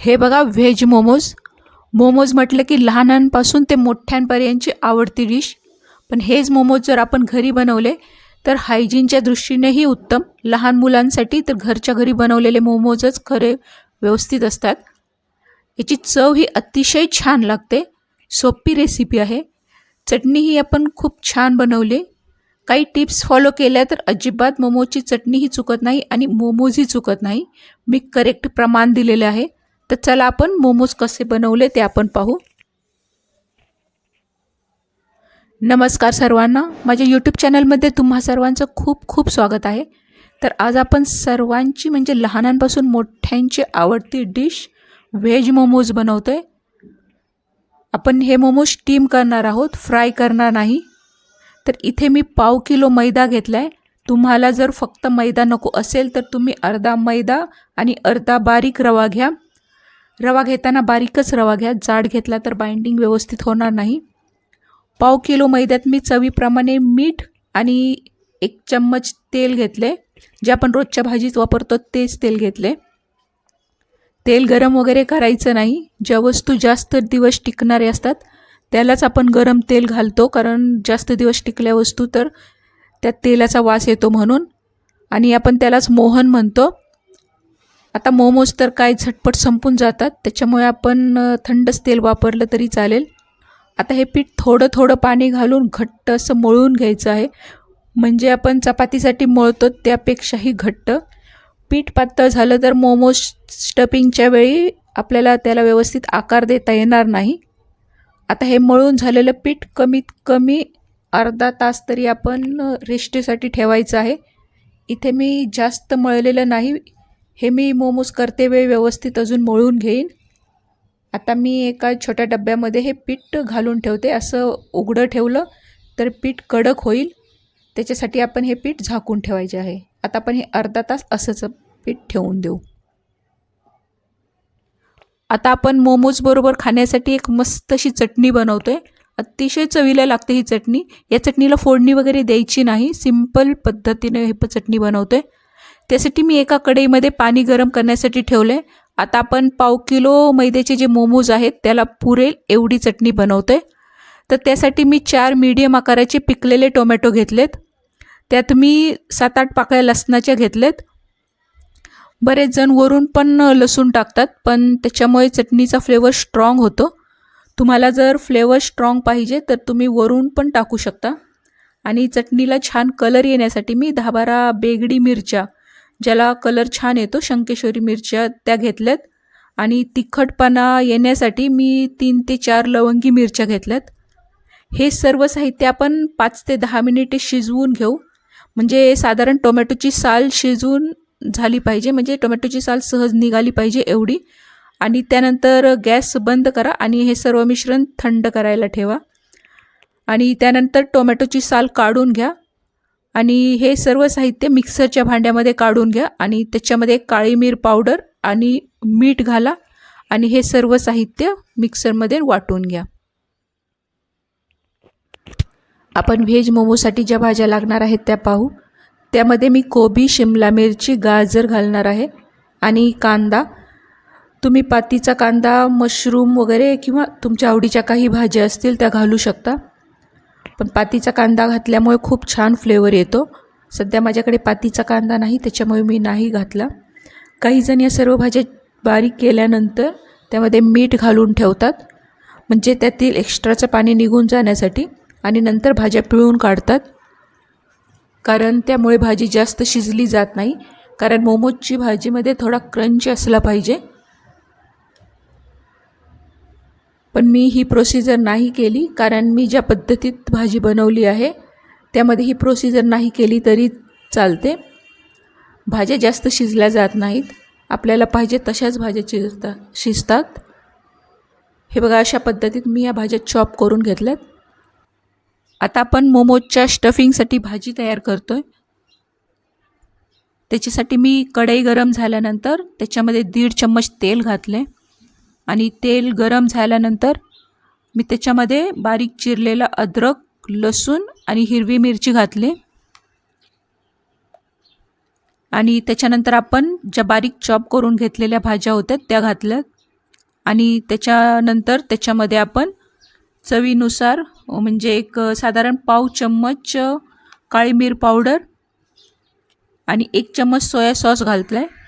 हे बघा व्हेज मोमोज मोमोज म्हटलं की लहानांपासून ते मोठ्यांपर्यंतची आवडती डिश पण हेच मोमोज जर आपण घरी बनवले तर हायजीनच्या दृष्टीनेही उत्तम. लहान मुलांसाठी तर घरच्या घरी बनवलेले मोमोजच खरे व्यवस्थित असतात. याची चव ही अतिशय छान लागते. सोपी रेसिपी आहे. चटणी ही आपण खूप छान बनवली. काही टिप्स फॉलो केल्या तर अजिबात मोमोजची चटणीही चुकत नाही आणि मोमोजही चुकत नाही. मी करेक्ट प्रमाण दिलेले आहे. तर चला आपण मोमोज कसे बनवले ते आपण पाहू. नमस्कार सर्वांना. माझ्या यूट्यूब चॅनलमध्ये तुम्हा सर्वांचं खूप खूप स्वागत आहे. तर आज आपण सर्वांची म्हणजे लहानांपासून मोठ्यांची आवडती डिश व्हेज मोमोज बनवतो आहे आपण हे मोमोज स्टीम करणार आहोत फ्राय करणार नाही. तर इथे मी पाव किलो मैदा घेतला आहे तुम्हाला जर फक्त मैदा नको असेल तर तुम्ही अर्धा मैदा आणि अर्धा बारीक रवा घ्या. रवा घेताना बारीकच रवा घ्या. जाड घेतला तर बाइंडिंग व्यवस्थित होणार नाही. पाव किलो मैद्यात मी चवीप्रमाणे मीठ आणि एक चम्मच तेल घेतले. जे आपण रोजच्या भाजीत वापरतो तेच तेल घेतले. तेल गरम वगैरे करायचं नाही. ज्या वस्तू जास्त दिवस टिकणारे असतात त्यालाच आपण गरम तेल घालतो. कारण जास्त दिवस टिकल्या वस्तू तर त्या तेलाचा वास येतो म्हणून. आणि आपण त्यालाच मोहन म्हणतो. आता मोमोज तर काय झटपट संपून जातात त्याच्यामुळे आपण थंडच तेल वापरलं तरी चालेल. आता हे पीठ थोडं थोडं पाणी घालून घट्ट असं मळून घ्यायचं आहे. म्हणजे आपण चपातीसाठी मळतो त्यापेक्षाही घट्ट. पीठ पातळ झालं तर मोमोज स्टपिंगच्या वेळी आपल्याला त्याला व्यवस्थित आकार देता येणार नाही. आता हे मळून झालेलं पीठ कमीत कमी अर्धा तास तरी आपण रेस्टेसाठी ठेवायचं आहे. इथे मी जास्त मळलेलं नाही हे मी मोमोज करते वेळ व्यवस्थित अजून मळून घेईन. आता मी एका छोट्या डब्यामध्ये हे पीठ घालून ठेवते. असं उघडं ठेवलं तर पीठ कडक होईल. त्याच्यासाठी आपण हे पीठ झाकून ठेवायचे आहे. आता आपण हे अर्धा तास असंच पीठ ठेवून देऊ. आता आपण मोमोजबरोबर खाण्यासाठी एक मस्त अशी चटणी बनवतो आहे अतिशय चवीला लागते ही चटणी. या चटणीला फोडणी वगैरे द्यायची नाही. सिंपल पद्धतीने हे चटणी बनवतो आहे त्यासाठी मी एका कढईमध्ये पाणी गरम करण्यासाठी ठेवलं आहे आता आपण पाव किलो मैद्याचे जे मोमोज आहेत त्याला पुरेल एवढी चटणी बनवतो आहे तर त्यासाठी मी चार मीडियम आकाराचे पिकलेले टोमॅटो घेतलेत. त्यात मी सात आठ पाकळ्या लसणाच्या घेतलेत. बरेच जण वरून पण लसूण टाकतात पण त्याच्यामुळे चटणीचा फ्लेवर स्ट्रॉंग होतो. तुम्हाला जर फ्लेवर स्ट्रॉंग पाहिजे तर तुम्ही वरून पण टाकू शकता. आणि चटणीला छान कलर येण्यासाठी मी दहा बारा बेगडी मिरच्या ज्याला कलर छान येतो शंकेश्वरी मिरच्या त्या घेतल्यात. आणि तिखटपणा येण्यासाठी मी तीन ते चार लवंगी मिरच्या घेतल्यात. हे सर्व साहित्य आपण पाच ते दहा मिनिटे शिजवून घेऊ. म्हणजे साधारण टोमॅटोची साल शिजवून झाली पाहिजे म्हणजे टोमॅटोची साल सहज निघाली पाहिजे एवढी. आणि त्यानंतर गॅस बंद करा आणि हे सर्व मिश्रण थंड करायला ठेवा. आणि त्यानंतर टोमॅटोची साल काढून घ्या. आणि हे सर्व साहित्य मिक्सरच्या भांड्यामध्ये काढून घ्या आणि त्याच्यामध्ये काळी मिर पावडर आणि मीठ घाला आणि हे सर्व साहित्य मिक्सरमध्ये वाटून घ्या. आपण व्हेज मोमोसाठी ज्या भाज्या लागणार आहेत त्या पाहू. त्यामध्ये मी कोबी शिमला मिरची गाजर घालणार आहे आणि कांदा. तुम्ही पातीचा कांदा मशरूम वगैरे किंवा तुमच्या आवडीच्या काही भाज्या असतील त्या घालू शकता. पण पातीचा कांदा घातल्यामुळे खूप छान फ्लेवर येतो. सध्या माझ्याकडे पातीचा कांदा नाही त्याच्यामुळे मी नाही घातला. काही जण या सर्व भाज्या बारीक केल्यानंतर त्यामध्ये मीठ घालून ठेवतात. म्हणजे त्यातील एक्स्ट्राचं पाणी निघून जाण्यासाठी आणि नंतर भाज्या पिळून काढतात. कारण त्यामुळे भाजी जास्त शिजली जात नाही. कारण मोमोजची भाजीमध्ये थोडा क्रंच असला पाहिजे. पण मी ही प्रोसिजर नाही केली कारण मी ज्या पद्धतीत भाजी बनवली आहे त्यामध्ये ही प्रोसिजर नाही केली तरी चालते. भाज्या जास्त शिजल्या जात नाहीत. आपल्याला पाहिजे तशाच भाज्या शिजतात शिजतात. हे बघा अशा पद्धतीत मी या भाज्या चॉप करून घेतल्यात. आता आपण मोमोजच्या स्टफिंगसाठी भाजी तयार करतो आहे त्याच्यासाठी मी कढई गरम झाल्यानंतर त्याच्यामध्ये दीड चम्मच तेल घातले आणि तेल गरम झाल्यानंतर मी त्याच्यामध्ये बारीक चिरलेला अद्रक लसूण आणि हिरवी मिरची घातली. आणि त्याच्यानंतर आपण ज्या बारीक चॉप करून घेतलेल्या भाज्या होत्या त्या घातल्या. आणि त्याच्यानंतर त्याच्यामध्ये आपण चवीनुसार म्हणजे एक साधारण पाव चम्मच काळी मिर पावडर आणि एक चम्मच सोया सॉस घालतला आहे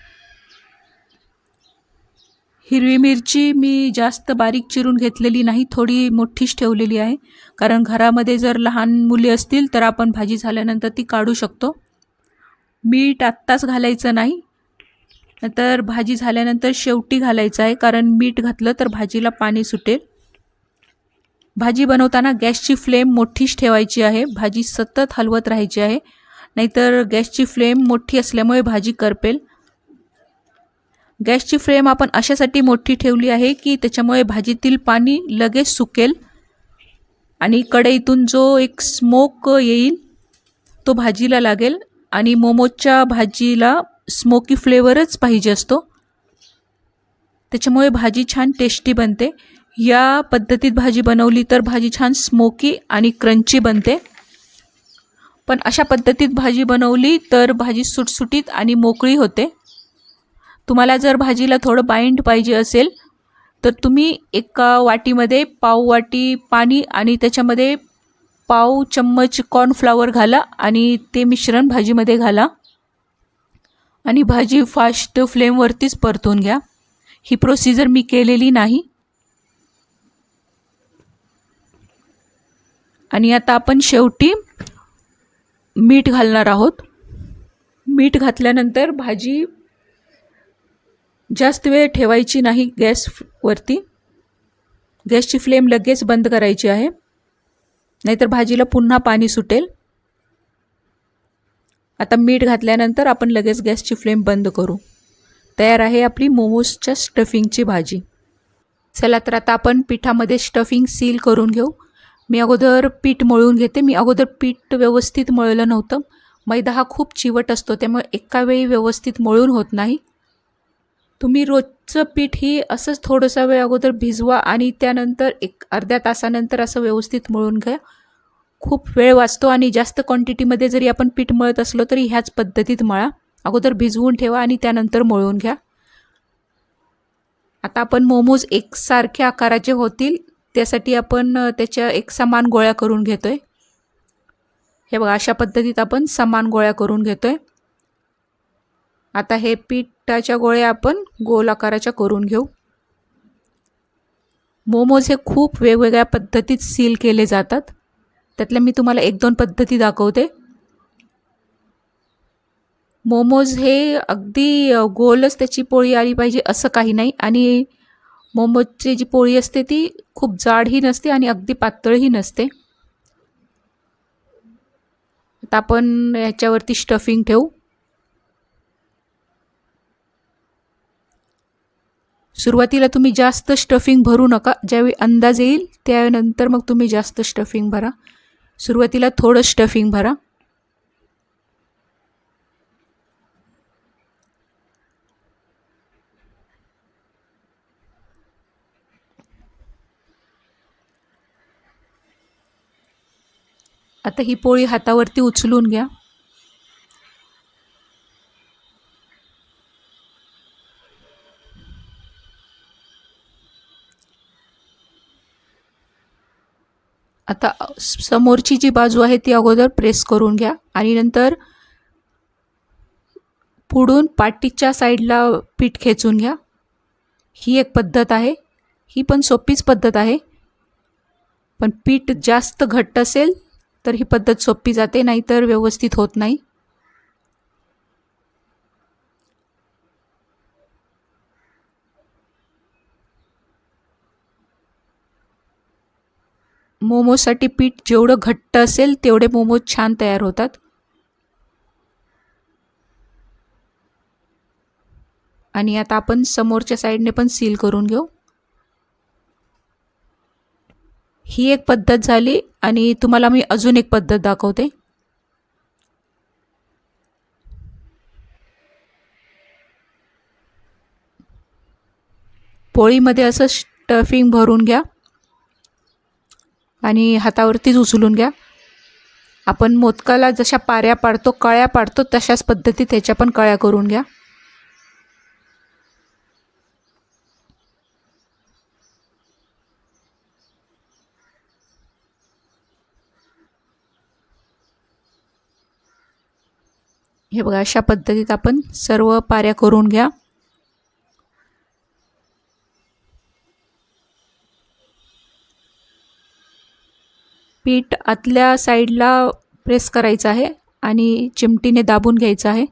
हिरवी मिरची मी जास्त बारीक चिरून घेतलेली नाही थोडी मोठीच ठेवलेली आहे. कारण घरामध्ये जर लहान मुली असतील तर आपण भाजी झाल्यानंतर ती काढू शकतो. मीठ आत्ताच घालायचं नाही. नंतर भाजी झाल्यानंतर शेवटी घालायचं आहे कारण मीठ घातलं तर भाजीला पाणी सुटेल. भाजी बनवताना गॅसची फ्लेम मोठीच ठेवायची आहे. भाजी सतत हलवत राहायची आहे. नाहीतर गॅसची फ्लेम मोठी असल्यामुळे भाजी करपेल. गॅसची फ्लेम आपण अशासाठी मोठी ठेवली आहे की त्याच्यामुळे भाजीतील पाणी लगेच सुकेल आणि कढईतून जो एक स्मोक येईल तो भाजीला लागेल आणि मोमोजच्या भाजीला स्मोकी फ्लेवरच पाहिजे असतो. त्याच्यामुळे भाजी छान टेस्टी बनते. या पद्धतीत भाजी बनवली तर भाजी छान स्मोकी आणि क्रंची बनते. पण अशा पद्धतीत भाजी बनवली तर भाजी सुटसुटीत आणि मोकळी होते. तुम्हाला जर भाजीला थोडं बाइंड पाहिजे असेल तर तुम्ही एका वाटीमध्ये पाव वाटी पाणी आणि त्याच्यामध्ये पाव चम्मच कॉर्नफ्लावर घाला आणि ते मिश्रण भाजीमध्ये घाला. आणि भाजी फास्ट फ्लेमवरतीच परतून घ्या. ही प्रोसिजर मी केलेली नाही. आणि आता आपण शेवटी मीठ घालणार आहोत. मीठ घातल्यानंतर भाजी जास्त वेळ ठेवायची नाही गॅसवरती गॅसची फ्लेम लगेच बंद करायची आहे. नाहीतर भाजीला पुन्हा पाणी सुटेल. आता मीठ घातल्यानंतर आपण लगेच गॅसची फ्लेम बंद करू. तयार आहे आपली मोमोजच्या स्टफिंगची भाजी. चला तर आता आपण पिठामध्ये स्टफिंग सील करून घेऊ. मी अगोदर पीठ मळून घेते. मी अगोदर पीठ व्यवस्थित मळलं नव्हतं. मैदा हा खूप चिवट असतो त्यामुळे एका वेळी व्यवस्थित मळून होत नाही. तुम्ही रोजचं पीठ ही असंच थोडंसा वेळ अगोदर भिजवा आणि त्यानंतर एक अर्ध्या तासानंतर असं व्यवस्थित मळून घ्या. खूप वेळ वाचतो आणि जास्त क्वांटिटीमध्ये जरी आपण पीठ मळत असलो तरी ह्याच पद्धतीत मळा. अगोदर भिजवून ठेवा आणि त्यानंतर मळून घ्या. आता आपण मोमोज एकसारख्या आकाराचे होतील त्यासाठी आपण त्याच्या एक समान गोळ्या करून घेतो आहे हे बघा अशा पद्धतीत आपण समान गोळ्या करून घेतो आहे आता हे पिठाच्या गोळ्या आपण गोल आकाराच्या करून घेऊ. मोमोज हे खूप वेगवेगळ्या पद्धतीत सील केले जातात. त्यातल्या मी तुम्हाला एक दोन पद्धती दाखवते. मोमोज हे अगदी गोलच त्याची पोळी आली पाहिजे असं काही नाही. आणि मोमोजची जी पोळी असते ती खूप जाडही नसते आणि अगदी पातळही नसते. आता आपण याच्यावरती स्टफिंग ठेवू. सुरुवातीला तुम्ही जास्त स्टफिंग भरू नका. ज्यावेळी अंदाज येईल त्यानंतर मग तुम्ही जास्त स्टफिंग भरा. सुरुवातीला थोडं स्टफिंग भरा. आता ही पोळी हातावरती उचलून घ्या. आता समोरची जी बाजू आहे ती अगोदर प्रेस करून घ्या. आणि नंतर पुढून पाटीच्या साईडला पीठ खेचून घ्या. ही एक पद्धत आहे. ही पण सोपीच पद्धत आहे. पण पीठ जास्त घट्ट असेल तर ही पद्धत सोपी जाते नाहीतर व्यवस्थित होत नाही. मोमोसाठी पीठ जेवढं घट्ट असेल तेवढे मोमोज छान तयार होतात. आणि आता आपण समोरच्या साईडने पण सील करून घेऊ. ही एक पद्धत झाली आणि तुम्हाला मी अजून एक पद्धत दाखवते. पोळीमध्ये असं स्टफिंग भरून घ्या. आणि हातावरतीच उचलून घ्या. आपण मोदकाला जशा पाऱ्या पाडतो कळ्या पाडतो तशाच पद्धतीत त्याच्या पण कळ्या करून घ्या. हे बघा अशा पद्धतीत आपण सर्व पाऱ्या करून घ्या. पीठ आतल्या साईडला प्रेस करायचं आहे आणि चिमटीने दाबून घ्यायचं आहे.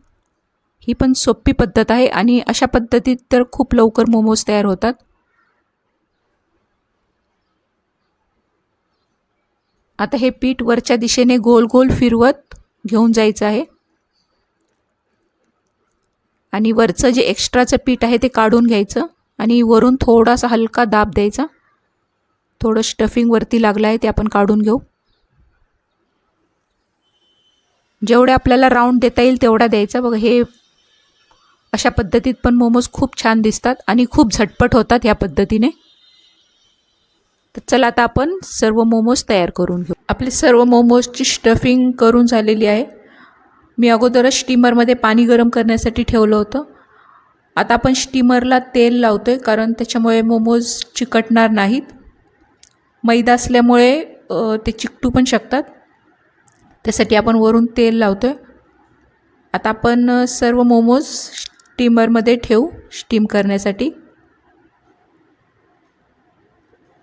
ही पण सोपी पद्धत आहे आणि अशा पद्धतीत तर खूप लवकर मोमोज तयार होतात. आता हे पीठ वरच्या दिशेने गोल गोल फिरवत घेऊन जायचं आहे. आणि वरचं जे एक्स्ट्राचं पीठ आहे ते काढून घ्यायचं आणि वरून थोडासा हलका दाब द्यायचा. थोडं स्टफिंगवरती लागलं आहे ते आपण काढून घेऊ. जेवढे आपल्याला राऊंड देता येईल तेवढा द्यायचा. बघा हे अशा पद्धतीत पण मोमोज खूप छान दिसतात आणि खूप झटपट होतात ह्या पद्धतीने. तर चला आता आपण सर्व मोमोज तयार करून घेऊ. आपले सर्व मोमोजची स्टफिंग करून झालेली आहे. मी अगोदरच स्टीमरमध्ये पाणी गरम करण्यासाठी ठेवलं होतं. आता आपण स्टीमरला तेल लावतो आहे कारण त्याच्यामुळे मोमोज चिकटणार नाहीत. मैदा असल्यामुळे ते चिकटू पण शकतात. त्यासाठी आपण वरून तेल लावतो आहे आता आपण सर्व मोमोज स्टीमरमध्ये ठेवू स्टीम करण्यासाठी.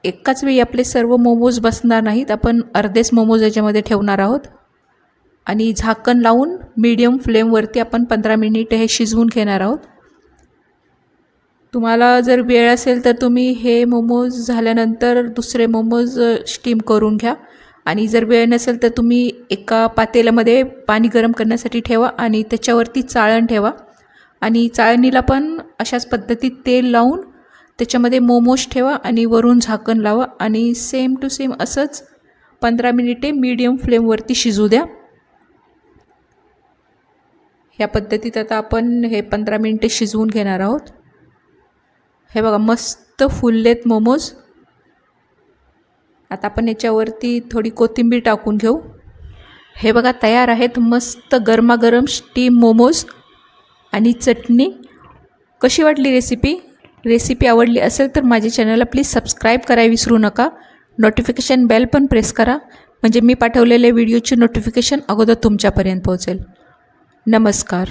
एकाच वेळी आपले सर्व मोमोज बसणार नाहीत. आपण अर्धेच मोमोज याच्यामध्ये ठेवणार आहोत. आणि झाकण लावून मीडियम फ्लेमवरती आपण पंधरा मिनिट हे शिजवून घेणार आहोत. तुम्हाला जर वेळ असेल तर तुम्ही हे मोमोज झाल्यानंतर दुसरे मोमोज स्टीम करून घ्या. आणि जर वेळ नसेल तर तुम्ही एका पातेल्यामध्ये पाणी गरम करण्यासाठी ठेवा आणि त्याच्यावरती चाळण ठेवा. आणि चाळणीला पण अशाच पद्धतीत तेल लावून त्याच्यामध्ये मोमोज ठेवा आणि वरून झाकण लावा. आणि सेम टू सेम असंच पंधरा मिनिटे मीडियम फ्लेमवरती शिजू द्या. ह्या पद्धतीत आता आपण हे पंधरा मिनिटे शिजवून घेणार आहोत. हे बघा मस्त फुललेत मोमोज. आता आपण याच्यावरती थोडी कोथिंबीर टाकून घेऊ. हे बघा तयार आहेत मस्त गरमागरम स्टीम मोमोज आणि चटणी. कशी वाटली रेसिपी रेसिपी आवडली असेल तर माझ्या चॅनलला प्लीज सबस्क्राईब करायला विसरू नका. नोटिफिकेशन बेल पण प्रेस करा. म्हणजे मी पाठवलेल्या व्हिडिओची नोटिफिकेशन अगोदर तुमच्यापर्यंत पोहोचेल. नमस्कार.